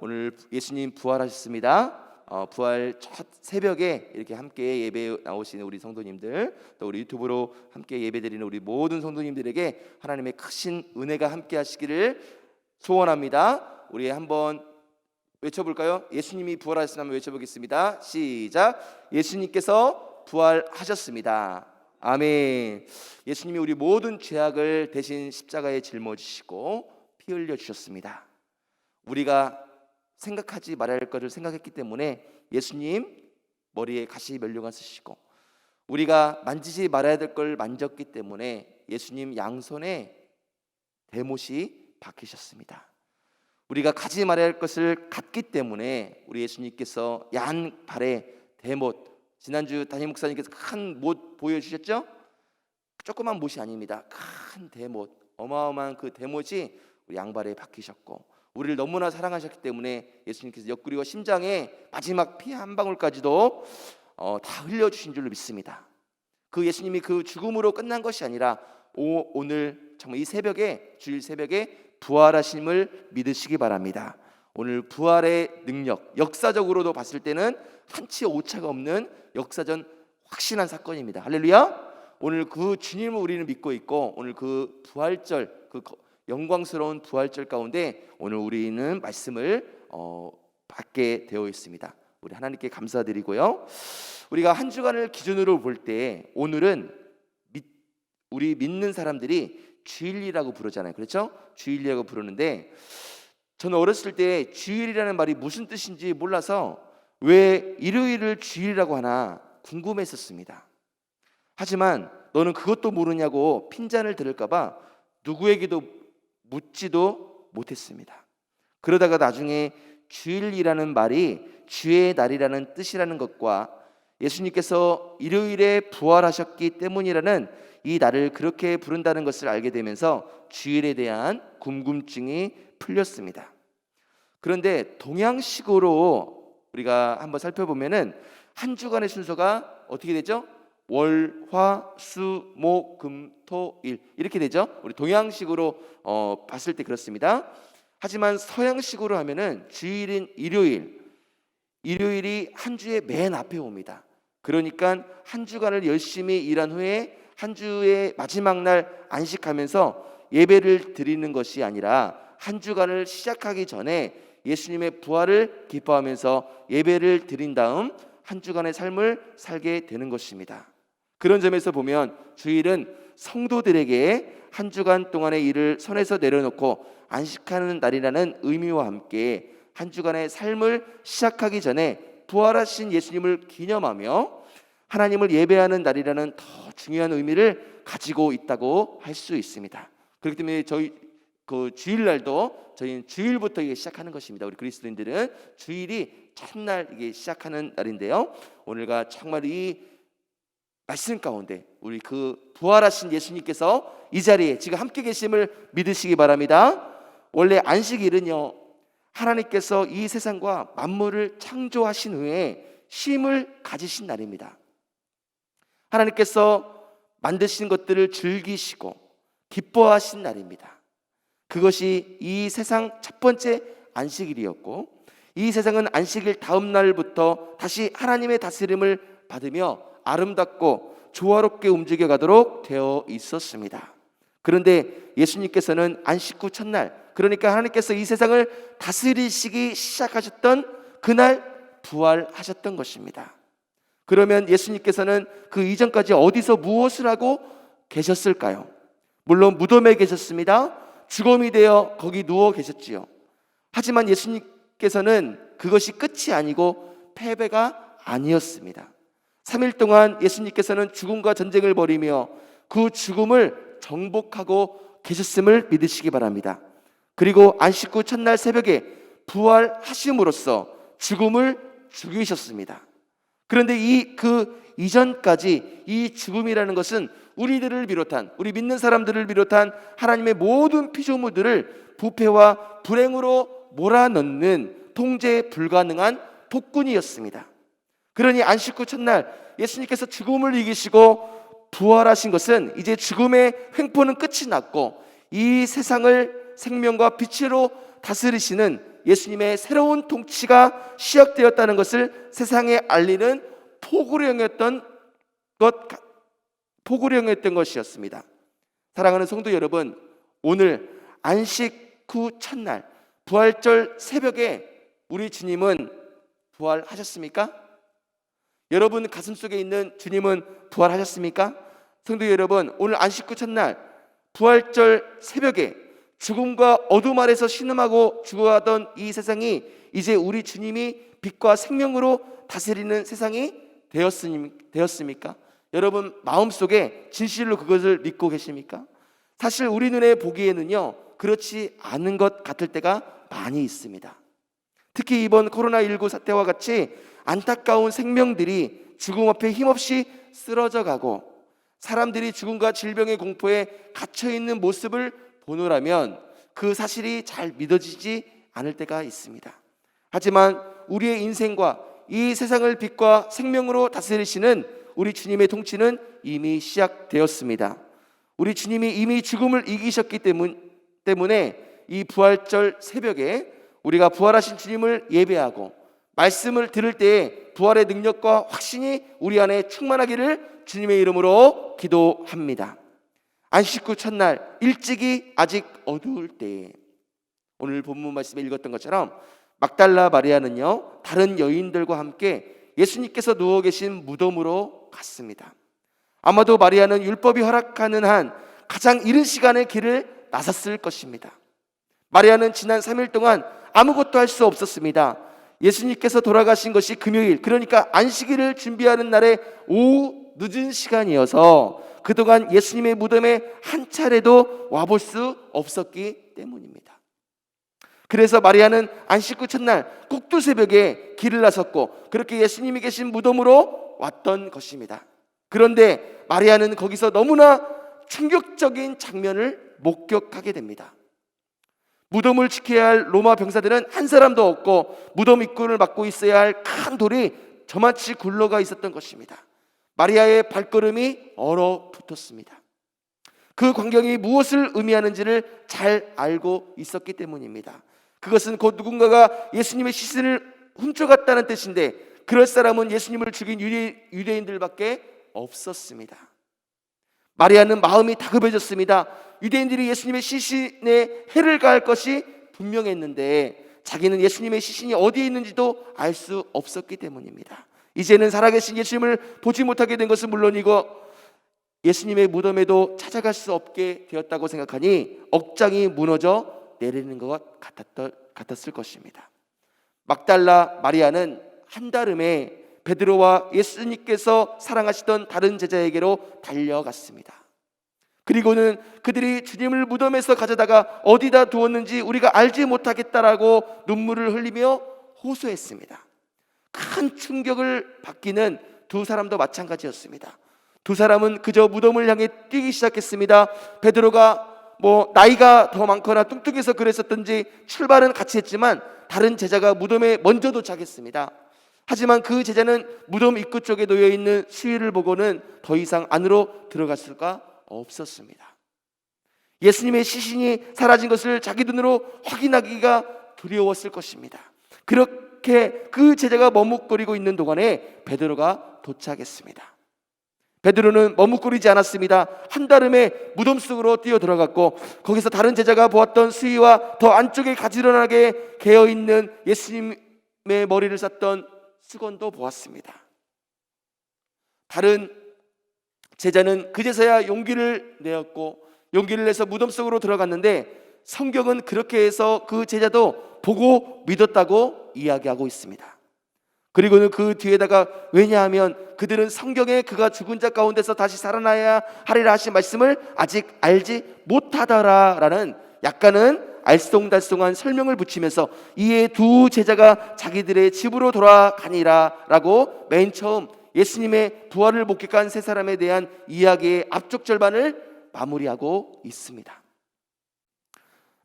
오늘 예수님 부활하셨습니다. 어, 부활 첫 새벽에 이렇게 함께 예배 나오시는 우리 성도님들 또 우리 유튜브로 함께 예배드리는 우리 모든 성도님들에게 하나님의 크신 은혜가 함께 하시기를 소원합니다. 우리 한번 외쳐볼까요? 예수님이 부활하셨으면 한번 외쳐보겠습니다. 시작. 예수님께서 부활하셨습니다. 아멘. 예수님이 우리 모든 죄악을 대신 십자가에 짊어지시고 피 흘려 주셨습니다. 우리가 생각하지 말아야 할 것을 생각했기 때문에 예수님 머리에 가시 면류관 쓰시고 우리가 만지지 말아야 될 걸 만졌기 때문에 예수님 양손에 대못이 박히셨습니다. 우리가 가지 말아야 할 것을 갖기 때문에 우리 예수님께서 양 발에 대못 지난주 담임 목사님께서 큰 못 보여주셨죠? 조그만 못이 아닙니다. 큰 대못 어마어마한 그 대못이 양발에 박히셨고 우리를 너무나 사랑하셨기 때문에 예수님께서 옆구리와 심장에 마지막 피 한 방울까지도 어, 다 흘려주신 줄로 믿습니다. 그 예수님이 그 죽음으로 끝난 것이 아니라 오, 오늘 정말 이 새벽에 주일 새벽에 부활하심을 믿으시기 바랍니다. 오늘 부활의 능력 역사적으로도 봤을 때는 한치 오차가 없는 역사전 확신한 사건입니다. 할렐루야. 오늘 그 주님을 우리는 믿고 있고 오늘 그 부활절 그 거- 영광스러운 부활절 가운데 오늘 우리는 말씀을 어, 받게 되어 있습니다. 우리 하나님께 감사드리고요. 우리가 한 주간을 기준으로 볼 때 오늘은 믿, 우리 믿는 사람들이 주일이라고 부르잖아요. 그렇죠? 주일이라고 부르는데 저는 어렸을 때 주일이라는 말이 무슨 뜻인지 몰라서 왜 일요일을 주일이라고 하나 궁금했었습니다. 하지만 너는 그것도 모르냐고 핀잔을 들을까봐 누구에게도 묻지도 못했습니다. 그러다가 나중에 주일이라는 말이 주의 날이라는 뜻이라는 것과 예수님께서 일요일에 부활하셨기 때문이라는 이 날을 그렇게 부른다는 것을 알게 되면서 주일에 대한 궁금증이 풀렸습니다. 그런데 동양식으로 우리가 한번 살펴보면은 한 주간의 순서가 어떻게 되죠? 월, 화, 수, 목, 금, 토, 일 이렇게 되죠. 우리 동양식으로 어, 봤을 때 그렇습니다. 하지만 서양식으로 하면은 주일인 일요일, 일요일이 한 주의 맨 앞에 옵니다. 그러니까 한 주간을 열심히 일한 후에 한 주의 마지막 날 안식하면서 예배를 드리는 것이 아니라 한 주간을 시작하기 전에 예수님의 부활을 기뻐하면서 예배를 드린 다음 한 주간의 삶을 살게 되는 것입니다. 그런 점에서 보면 주일은 성도들에게 한 주간 동안의 일을 손에서 내려놓고 안식하는 날이라는 의미와 함께 한 주간의 삶을 시작하기 전에 부활하신 예수님을 기념하며 하나님을 예배하는 날이라는 더 중요한 의미를 가지고 있다고 할 수 있습니다. 그렇기 때문에 저희 그 주일날도 저희는 주일부터 이게 시작하는 것입니다. 우리 그리스도인들은 주일이 첫날 이게 시작하는 날인데요. 오늘과 정말 이 말씀 가운데 우리 그 부활하신 예수님께서 이 자리에 지금 함께 계심을 믿으시기 바랍니다. 원래 안식일은요. 하나님께서 이 세상과 만물을 창조하신 후에 쉼을 가지신 날입니다. 하나님께서 만드신 것들을 즐기시고 기뻐하신 날입니다. 그것이 이 세상 첫 번째 안식일이었고 이 세상은 안식일 다음 날부터 다시 하나님의 다스림을 받으며 아름답고 조화롭게 움직여 가도록 되어 있었습니다. 그런데 예수님께서는 안식 후 첫날 그러니까 하나님께서 이 세상을 다스리시기 시작하셨던 그날 부활하셨던 것입니다. 그러면 예수님께서는 그 이전까지 어디서 무엇을 하고 계셨을까요? 물론 무덤에 계셨습니다. 죽음이 되어 거기 누워 계셨지요. 하지만 예수님께서는 그것이 끝이 아니고 패배가 아니었습니다. 3일 동안 예수님께서는 죽음과 전쟁을 벌이며 그 죽음을 정복하고 계셨음을 믿으시기 바랍니다. 그리고 안식 후 첫날 새벽에 부활하심으로써 죽음을 죽이셨습니다. 그런데 이 그 이전까지 이 죽음이라는 것은 우리들을 비롯한 우리 믿는 사람들을 비롯한 하나님의 모든 피조물들을 부패와 불행으로 몰아넣는 통제 불가능한 폭군이었습니다. 그러니 안식 후 첫날 예수님께서 죽음을 이기시고 부활하신 것은 이제 죽음의 횡포는 끝이 났고 이 세상을 생명과 빛으로 다스리시는 예수님의 새로운 통치가 시작되었다는 것을 세상에 알리는 포구령이었던 것 포구령이었던 것이었습니다. 사랑하는 성도 여러분, 오늘 안식 후 첫날 부활절 새벽에 우리 주님은 부활하셨습니까? 여러분 가슴 속에 있는 주님은 부활하셨습니까? 성도 여러분, 오늘 안식 후 첫날 부활절 새벽에 죽음과 어둠 아래서 신음하고 죽어가던 이 세상이 이제 우리 주님이 빛과 생명으로 다스리는 세상이 되었습니까? 여러분 마음속에 진실로 그것을 믿고 계십니까? 사실 우리 눈에 보기에는요 그렇지 않은 것 같을 때가 많이 있습니다. 특히 이번 코로나19 사태와 같이 안타까운 생명들이 죽음 앞에 힘없이 쓰러져 가고 사람들이 죽음과 질병의 공포에 갇혀 있는 모습을 보노라면 그 사실이 잘 믿어지지 않을 때가 있습니다. 하지만 우리의 인생과 이 세상을 빛과 생명으로 다스리시는 우리 주님의 통치는 이미 시작되었습니다. 우리 주님이 이미 죽음을 이기셨기 때문, 때문에 이 부활절 새벽에 우리가 부활하신 주님을 예배하고 말씀을 들을 때에 부활의 능력과 확신이 우리 안에 충만하기를 주님의 이름으로 기도합니다. 안식 후 첫날 일찍이 아직 어두울 때에 오늘 본문 말씀에 읽었던 것처럼 막달라 마리아는요 다른 여인들과 함께 예수님께서 누워 계신 무덤으로 갔습니다. 아마도 마리아는 율법이 허락하는 한 가장 이른 시간에 길을 나섰을 것입니다. 마리아는 지난 3일 동안 아무것도 할 수 없었습니다. 예수님께서 돌아가신 것이 금요일, 그러니까 안식일을 준비하는 날의 오후 늦은 시간이어서 그동안 예수님의 무덤에 한 차례도 와볼 수 없었기 때문입니다. 그래서 마리아는 안식 후 첫날 꼭두 새벽에 길을 나섰고 그렇게 예수님이 계신 무덤으로 왔던 것입니다. 그런데 마리아는 거기서 너무나 충격적인 장면을 목격하게 됩니다. 무덤을 지켜야 할 로마 병사들은 한 사람도 없고 무덤 입구를 막고 있어야 할 큰 돌이 저마치 굴러가 있었던 것입니다. 마리아의 발걸음이 얼어붙었습니다. 그 광경이 무엇을 의미하는지를 잘 알고 있었기 때문입니다. 그것은 곧 누군가가 예수님의 시신을 훔쳐갔다는 뜻인데 그럴 사람은 예수님을 죽인 유대, 유대인들밖에 없었습니다. 마리아는 마음이 다급해졌습니다. 유대인들이 예수님의 시신에 해를 가할 것이 분명했는데 자기는 예수님의 시신이 어디에 있는지도 알 수 없었기 때문입니다. 이제는 살아계신 예수님을 보지 못하게 된 것은 물론이고 예수님의 무덤에도 찾아갈 수 없게 되었다고 생각하니 억장이 무너져 내리는 것 같았을 것입니다. 막달라 마리아는 한달음에 베드로와 예수님께서 사랑하시던 다른 제자에게로 달려갔습니다. 그리고는 그들이 주님을 무덤에서 가져다가 어디다 두었는지 우리가 알지 못하겠다라고 눈물을 흘리며 호소했습니다. 큰 충격을 받기는 두 사람도 마찬가지였습니다. 두 사람은 그저 무덤을 향해 뛰기 시작했습니다. 베드로가 뭐 나이가 더 많거나 뚱뚱해서 그랬었던지 출발은 같이 했지만 다른 제자가 무덤에 먼저 도착했습니다. 하지만 그 제자는 무덤 입구 쪽에 놓여 있는 수위를 보고는 더 이상 안으로 들어갈 수가 없었습니다. 예수님의 시신이 사라진 것을 자기 눈으로 확인하기가 두려웠을 것입니다. 그렇게 그 제자가 머뭇거리고 있는 동안에 베드로가 도착했습니다. 베드로는 머뭇거리지 않았습니다. 한달음에 무덤 속으로 뛰어 들어갔고 거기서 다른 제자가 보았던 수위와 더 안쪽에 가지런하게 개어 있는 예수님의 머리를 쌌던 수건도 보았습니다. 다른 제자는 그제서야 용기를 내었고 용기를 내서 무덤 속으로 들어갔는데 성경은 그렇게 해서 그 제자도 보고 믿었다고 이야기하고 있습니다. 그리고는 그 뒤에다가 왜냐하면 그들은 성경에 그가 죽은 자 가운데서 다시 살아나야 하리라 하신 말씀을 아직 알지 못하더라라는 약간은 알쏭달쏭한 설명을 붙이면서 이에 두 제자가 자기들의 집으로 돌아가니라라고 맨 처음 예수님의 부활을 목격한 세 사람에 대한 이야기의 앞쪽 절반을 마무리하고 있습니다.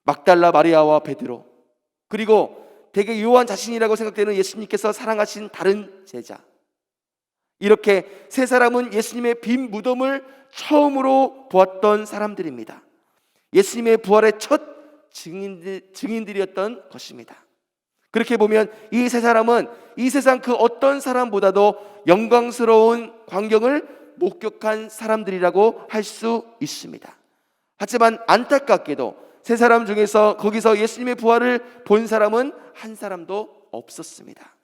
막달라 마리아와 베드로 그리고 대개 요한 자신이라고 생각되는 예수님께서 사랑하신 다른 제자 이렇게 세 사람은 예수님의 빈 무덤을 처음으로 보았던 사람들입니다. 예수님의 부활의 첫 증인들, 증인들이었던 것입니다. 그렇게 보면 이 세 사람은 이 세상 그 어떤 사람보다도 영광스러운 광경을 목격한 사람들이라고 할 수 있습니다. 하지만 안타깝게도 세 사람 중에서 거기서 예수님의 부활을 본 사람은 한 사람도 없었습니다.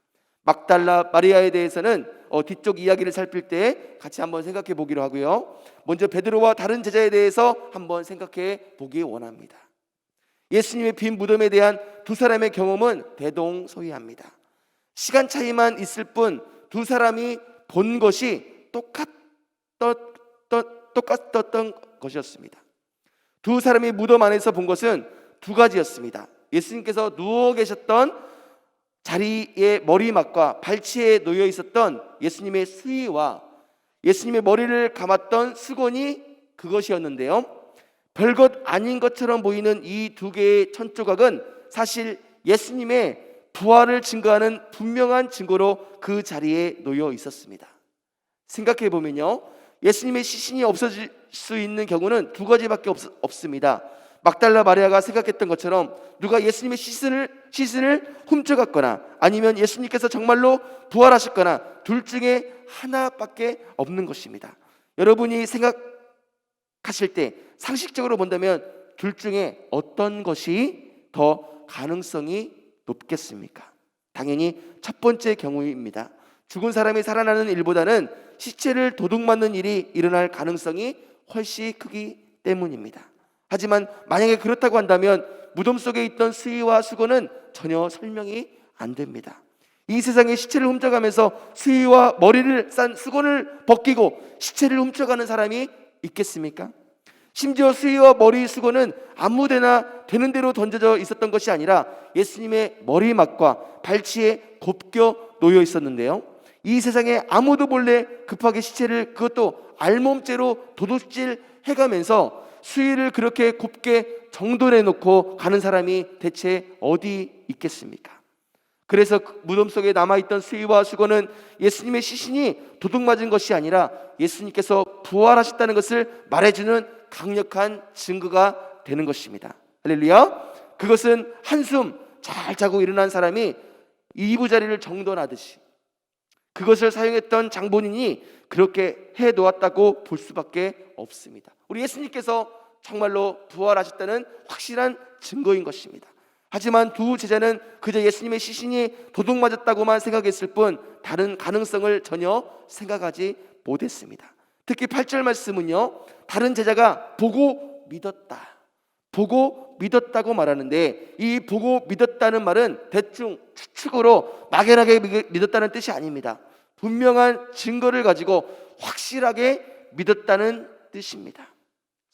막달라 마리아에 대해서는 어, 뒤쪽 이야기를 살필 때 같이 한번 생각해 보기로 하고요. 먼저 베드로와 다른 제자에 대해서 한번 생각해 보기 원합니다. 예수님의 빈 무덤에 대한 두 사람의 경험은 대동소이합니다. 시간 차이만 있을 뿐 두 사람이 본 것이 똑같던, 똑같았던 것이었습니다. 두 사람이 무덤 안에서 본 것은 두 가지였습니다. 예수님께서 누워 계셨던 자리의 머리막과 발치에 놓여 있었던 예수님의 수의와 예수님의 머리를 감았던 수건이 그것이었는데요. 별것 아닌 것처럼 보이는 이 두 개의 천조각은 사실 예수님의 부활을 증거하는 분명한 증거로 그 자리에 놓여 있었습니다. 생각해 보면요. 예수님의 시신이 없어질 수 있는 경우는 두 가지밖에 없, 없습니다. 막달라 마리아가 생각했던 것처럼 누가 예수님의 시신을 시신을 훔쳐갔거나 아니면 예수님께서 정말로 부활하셨거나 둘 중에 하나밖에 없는 것입니다. 여러분이 생각 하실 때 상식적으로 본다면 둘 중에 어떤 것이 더 가능성이 높겠습니까? 당연히 첫 번째 경우입니다. 죽은 사람이 살아나는 일보다는 시체를 도둑맞는 일이 일어날 가능성이 훨씬 크기 때문입니다. 하지만 만약에 그렇다고 한다면 무덤 속에 있던 수의와 수건은 전혀 설명이 안 됩니다. 이 세상에 시체를 훔쳐가면서 수의와 머리를 싼 수건을 벗기고 시체를 훔쳐가는 사람이 있겠습니까? 심지어 수의와 머리 수건은 아무데나 되는 대로 던져져 있었던 것이 아니라 예수님의 머리막과 발치에 곱겨 놓여 있었는데요. 이 세상에 아무도 몰래 급하게 시체를 그것도 알몸죄로 도둑질 해가면서 수의를 그렇게 곱게 정돈해 놓고 가는 사람이 대체 어디 있겠습니까? 그래서 그 무덤 속에 남아있던 수의와 수건은 예수님의 시신이 도둑맞은 것이 아니라 예수님께서 부활하셨다는 것을 말해주는 강력한 증거가 되는 것입니다. 할렐루야. 그것은 한숨 잘 자고 일어난 사람이 이부자리를 정돈하듯이 그것을 사용했던 장본인이 그렇게 해 놓았다고 볼 수밖에 없습니다. 우리 예수님께서 정말로 부활하셨다는 확실한 증거인 것입니다. 하지만 두 제자는 그저 예수님의 시신이 도둑맞았다고만 생각했을 뿐 다른 가능성을 전혀 생각하지 못했습니다. 특히 8절 말씀은요. 다른 제자가 보고 믿었다. 보고 믿었다고 말하는데 이 보고 믿었다는 말은 대충 추측으로 막연하게 믿었다는 뜻이 아닙니다. 분명한 증거를 가지고 확실하게 믿었다는 뜻입니다.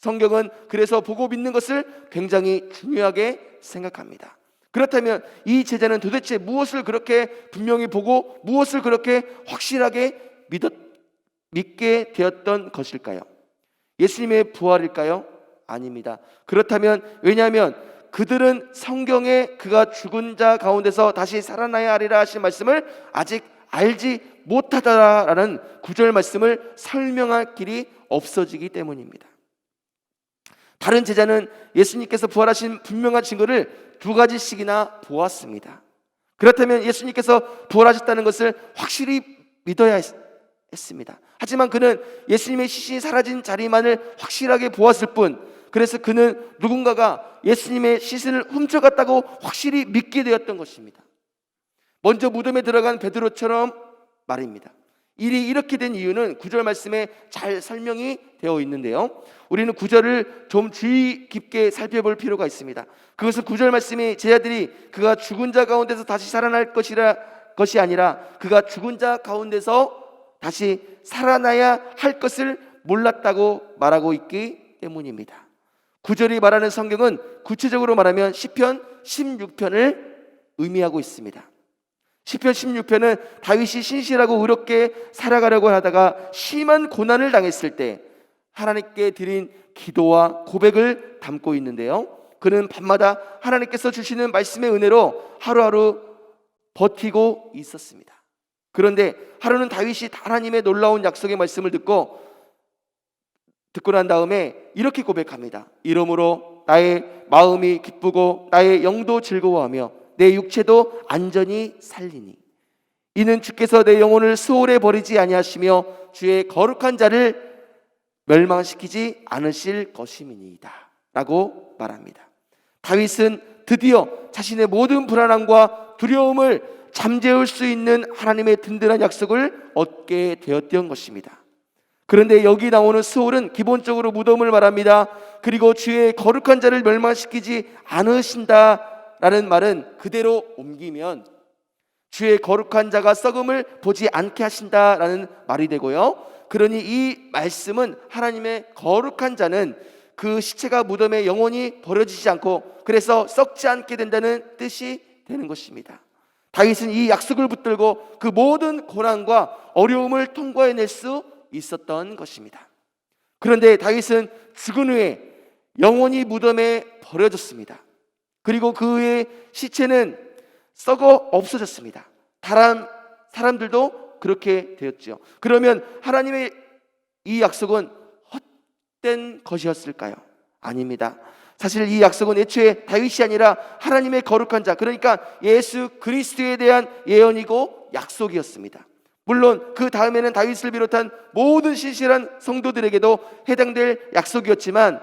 성경은 그래서 보고 믿는 것을 굉장히 중요하게 생각합니다. 그렇다면 이 제자는 도대체 무엇을 그렇게 분명히 보고 무엇을 그렇게 확실하게 믿었, 믿게 되었던 것일까요? 예수님의 부활일까요? 아닙니다. 그렇다면 왜냐하면 그들은 성경에 그가 죽은 자 가운데서 다시 살아나야 하리라 하신 말씀을 아직 알지 못하다라는 구절 말씀을 설명할 길이 없어지기 때문입니다. 다른 제자는 예수님께서 부활하신 분명한 증거를 두 가지씩이나 보았습니다. 그렇다면 예수님께서 부활하셨다는 것을 확실히 믿어야 했 습니다. 하지만 그는 예수님의 시신이 사라진 자리만을 확실하게 보았을 뿐, 그래서 그는 누군가가 예수님의 시신을 훔쳐갔다고 확실히 믿게 되었던 것입니다. 먼저 무덤에 들어간 베드로처럼 말입니다. 일이 이렇게 된 이유는 구절 말씀에 잘 설명이 되어 있는데요. 우리는 구절을 좀 주의 깊게 살펴볼 필요가 있습니다. 그것은 구절 말씀이 제자들이 그가 죽은 자 가운데서 다시 살아날 것이라 것이 아니라 그가 죽은 자 가운데서 다시 살아나야 할 것을 몰랐다고 말하고 있기 때문입니다. 구절이 말하는 성경은 구체적으로 말하면 시편 16편을 의미하고 있습니다. 시편 16편은 다윗이 신실하고 의롭게 살아가려고 하다가 심한 고난을 당했을 때 하나님께 드린 기도와 고백을 담고 있는데요. 그는 밤마다 하나님께서 주시는 말씀의 은혜로 하루하루 버티고 있었습니다. 그런데 하루는 다윗이 하나님의 놀라운 약속의 말씀을 듣고 듣고 난 다음에 이렇게 고백합니다. 이러므로 나의 마음이 기쁘고 나의 영도 즐거워하며 내 육체도 안전히 살리니 이는 주께서 내 영혼을 수월에 버리지 아니하시며 주의 거룩한 자를 멸망시키지 않으실 것임이니이다. 라고 말합니다. 다윗은 드디어 자신의 모든 불안함과 두려움을 잠재울 수 있는 하나님의 든든한 약속을 얻게 되었던 것입니다. 그런데 여기 나오는 수홀은 기본적으로 무덤을 말합니다. 그리고 주의 거룩한 자를 멸망시키지 않으신다 라는 말은 그대로 옮기면 주의 거룩한 자가 썩음을 보지 않게 하신다 라는 말이 되고요. 그러니 이 말씀은 하나님의 거룩한 자는 그 시체가 무덤에 영원히 버려지지 않고 그래서 썩지 않게 된다는 뜻이 되는 것입니다. 다윗은 이 약속을 붙들고 그 모든 고난과 어려움을 통과해낼 수 있었던 것입니다. 그런데 다윗은 죽은 후에 영원히 무덤에 버려졌습니다. 그리고 그의 시체는 썩어 없어졌습니다. 다른 사람들도 그렇게 되었죠. 그러면 하나님의 이 약속은 헛된 것이었을까요? 아닙니다. 사실 이 약속은 애초에 다윗이 아니라 하나님의 거룩한 자, 그러니까 예수 그리스도에 대한 예언이고 약속이었습니다. 물론 그 다음에는 다윗을 비롯한 모든 신실한 성도들에게도 해당될 약속이었지만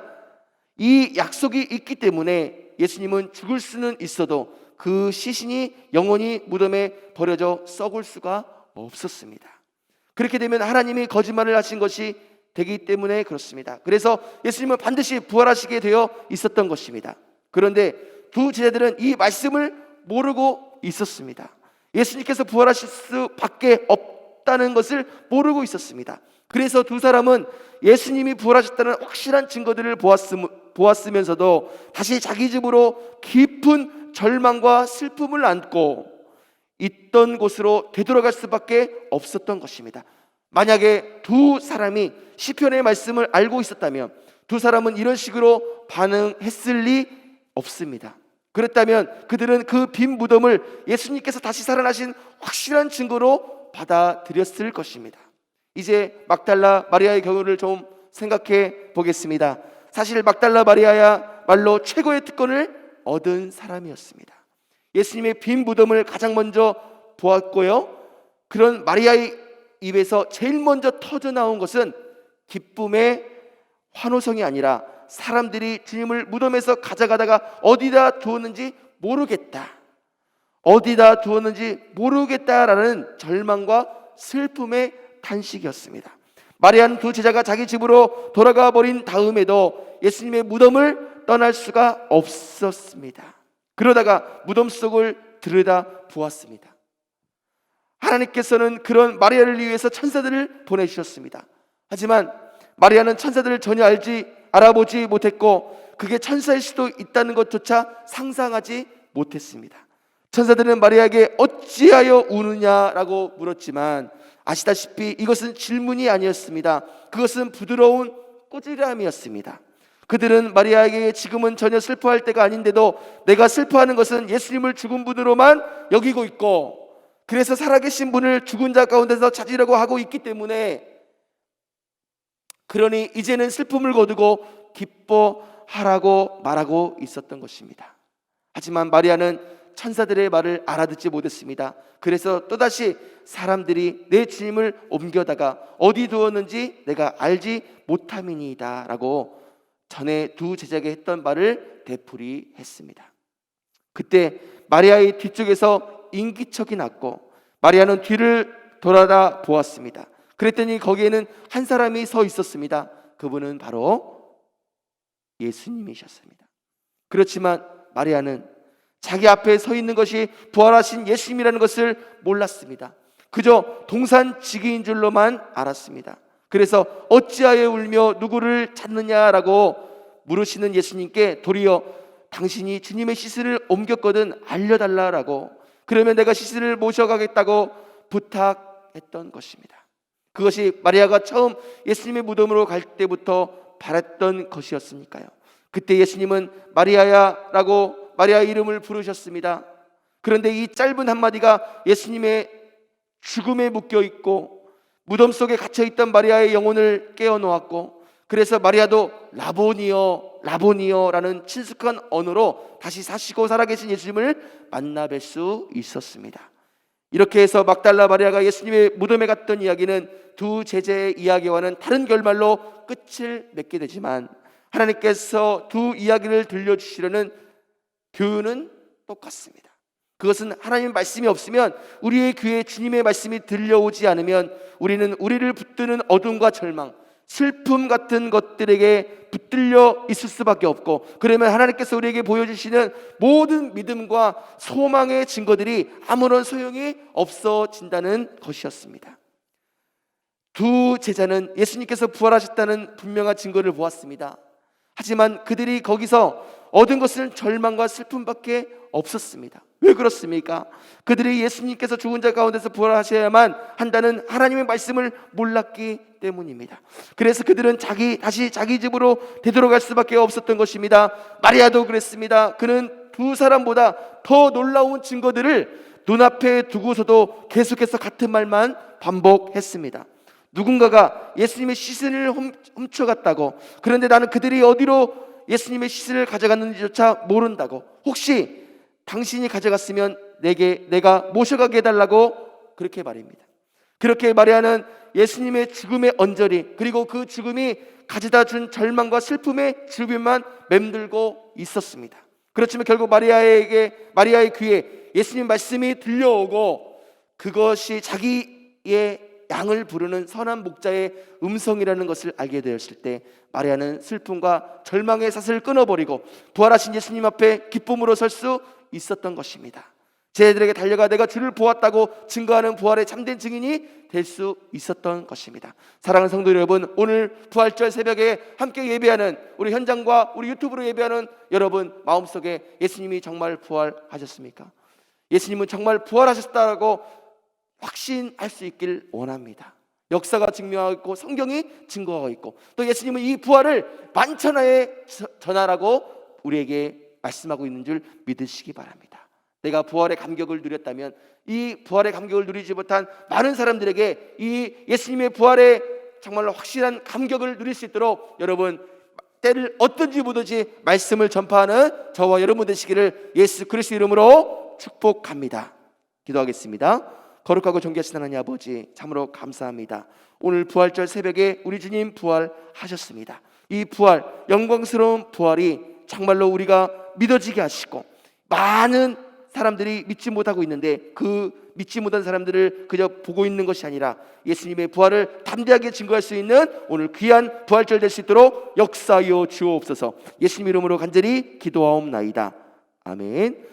이 약속이 있기 때문에 예수님은 죽을 수는 있어도 그 시신이 영원히 무덤에 버려져 썩을 수가 없었습니다. 그렇게 되면 하나님이 거짓말을 하신 것이 되기 때문에 그렇습니다. 그래서 예수님은 반드시 부활하시게 되어 있었던 것입니다. 그런데 두 제자들은 이 말씀을 모르고 있었습니다. 예수님께서 부활하실 수밖에 없다는 것을 모르고 있었습니다. 그래서 두 사람은 예수님이 부활하셨다는 확실한 증거들을 보았음, 보았으면서도 다시 자기 집으로 깊은 절망과 슬픔을 안고 있던 곳으로 되돌아갈 수밖에 없었던 것입니다. 만약에 두 사람이 시편의 말씀을 알고 있었다면 두 사람은 이런 식으로 반응했을 리 없습니다. 그랬다면 그들은 그 빈 무덤을 예수님께서 다시 살아나신 확실한 증거로 받아들였을 것입니다. 이제 막달라 마리아의 경우를 좀 생각해 보겠습니다. 사실 막달라 마리아야 말로 최고의 특권을 얻은 사람이었습니다. 예수님의 빈 무덤을 가장 먼저 보았고요. 그런 마리아의 입에서 제일 먼저 터져 나온 것은 기쁨의 환호성이 아니라 사람들이 주님을 무덤에서 가져가다가 어디다 두었는지 모르겠다. 어디다 두었는지 모르겠다라는 절망과 슬픔의 탄식이었습니다. 마리아는 두 제자가 자기 집으로 돌아가 버린 다음에도 예수님의 무덤을 떠날 수가 없었습니다. 그러다가 무덤 속을 들여다 보았습니다. 하나님께서는 그런 마리아를 위해서 천사들을 보내주셨습니다. 하지만 마리아는 천사들을 전혀 알지 알아보지 못했고 그게 천사일 수도 있다는 것조차 상상하지 못했습니다. 천사들은 마리아에게 어찌하여 우느냐라고 물었지만 아시다시피 이것은 질문이 아니었습니다. 그것은 부드러운 꼬지람이었습니다. 그들은 마리아에게 지금은 전혀 슬퍼할 때가 아닌데도 내가 슬퍼하는 것은 예수님을 죽은 분으로만 여기고 있고 그래서 살아계신 분을 죽은 자 가운데서 찾으려고 하고 있기 때문에 그러니 이제는 슬픔을 거두고 기뻐하라고 말하고 있었던 것입니다. 하지만 마리아는 천사들의 말을 알아듣지 못했습니다. 그래서 또다시 사람들이 내 주님을 옮겨다가 어디 두었는지 내가 알지 못함이니이다 라고 전에 두 제자에게 했던 말을 되풀이했습니다. 그때 마리아의 뒤쪽에서 인기척이 났고 마리아는 뒤를 돌아다 보았습니다. 그랬더니 거기에는 한 사람이 서 있었습니다. 그분은 바로 예수님이셨습니다. 그렇지만 마리아는 자기 앞에 서 있는 것이 부활하신 예수님이라는 것을 몰랐습니다. 그저 동산지기인 줄로만 알았습니다. 그래서 어찌하여 울며 누구를 찾느냐라고 물으시는 예수님께 도리어 당신이 주님의 시신을 옮겼거든 알려달라라고 그러면 내가 시신을 모셔가겠다고 부탁했던 것입니다. 그것이 마리아가 처음 예수님의 무덤으로 갈 때부터 바랬던 것이었으니까요. 그때 예수님은 마리아야라고 마리아 이름을 부르셨습니다. 그런데 이 짧은 한마디가 예수님의 죽음에 묶여 있고 무덤 속에 갇혀 있던 마리아의 영혼을 깨어 놓았고 그래서 마리아도 라보니어 라보니어라는 친숙한 언어로 다시 사시고 살아계신 예수님을 만나 뵐 수 있었습니다. 이렇게 해서 막달라 마리아가 예수님의 무덤에 갔던 이야기는 두 제자의 이야기와는 다른 결말로 끝을 맺게 되지만 하나님께서 두 이야기를 들려주시려는 교훈은 똑같습니다. 그것은 하나님의 말씀이 없으면 우리의 귀에 주님의 말씀이 들려오지 않으면 우리는 우리를 붙드는 어둠과 절망, 슬픔 같은 것들에게 붙들려 있을 수밖에 없고 그러면 하나님께서 우리에게 보여주시는 모든 믿음과 소망의 증거들이 아무런 소용이 없어진다는 것이었습니다. 두 제자는 예수님께서 부활하셨다는 분명한 증거를 보았습니다. 하지만 그들이 거기서 얻은 것은 절망과 슬픔밖에 없었습니다. 왜 그렇습니까? 그들이 예수님께서 죽은 자 가운데서 부활하셔야만 한다는 하나님의 말씀을 몰랐기 때문입니다. 그래서 그들은 자기 다시 자기 집으로 되돌아갈 수밖에 없었던 것입니다. 마리아도 그랬습니다. 그는 두 사람보다 더 놀라운 증거들을 눈앞에 두고서도 계속해서 같은 말만 반복했습니다. 누군가가 예수님의 시신을 훔- 훔쳐갔다고 그런데 나는 그들이 어디로 예수님의 시신을 가져갔는지조차 모른다고 혹시 당신이 가져갔으면 내게 내가 모셔가게 해달라고 그렇게 말입니다. 그렇게 마리아는 예수님의 죽음의 언저리 그리고 그 죽음이 가져다 준 절망과 슬픔의 주변만 맴들고 있었습니다. 그렇지만 결국 마리아에게 마리아의 귀에 예수님 말씀이 들려오고 그것이 자기의 양을 부르는 선한 목자의 음성이라는 것을 알게 되었을 때 마리아는 슬픔과 절망의 사슬을 끊어버리고 부활하신 예수님 앞에 기쁨으로 설 수 있었던 것입니다. 제자들에게 달려가 내가 주를 보았다고 증거하는 부활의 참된 증인이 될 수 있었던 것입니다. 사랑하는 성도 여러분, 오늘 부활절 새벽에 함께 예배하는 우리 현장과 우리 유튜브로 예배하는 여러분 마음속에 예수님이 정말 부활하셨습니까? 예수님은 정말 부활하셨다라고 확신할 수 있길 원합니다. 역사가 증명하고 성경이 증거하고 있고 또 예수님은 이 부활을 만천하에 저- 전하라고 우리에게 말씀하고 있는 줄 믿으시기 바랍니다. 내가 부활의 감격을 누렸다면 이 부활의 감격을 누리지 못한 많은 사람들에게 이 예수님의 부활의 정말로 확실한 감격을 누릴 수 있도록 여러분 때를 어떤지 보든지 말씀을 전파하는 저와 여러분 되시기를 예수 그리스도 이름으로 축복합니다. 기도하겠습니다. 거룩하고 존귀하신 하나님 아버지 참으로 감사합니다. 오늘 부활절 새벽에 우리 주님 부활하셨습니다. 이 부활 영광스러운 부활이 정말로 우리가 믿어지게 하시고 많은 사람들이 믿지 못하고 있는데 그 믿지 못한 사람들을 그저 보고 있는 것이 아니라 예수님의 부활을 담대하게 증거할 수 있는 오늘 귀한 부활절 될 수 있도록 역사하여 주옵소서. 예수님 이름으로 간절히 기도하옵나이다. 아멘.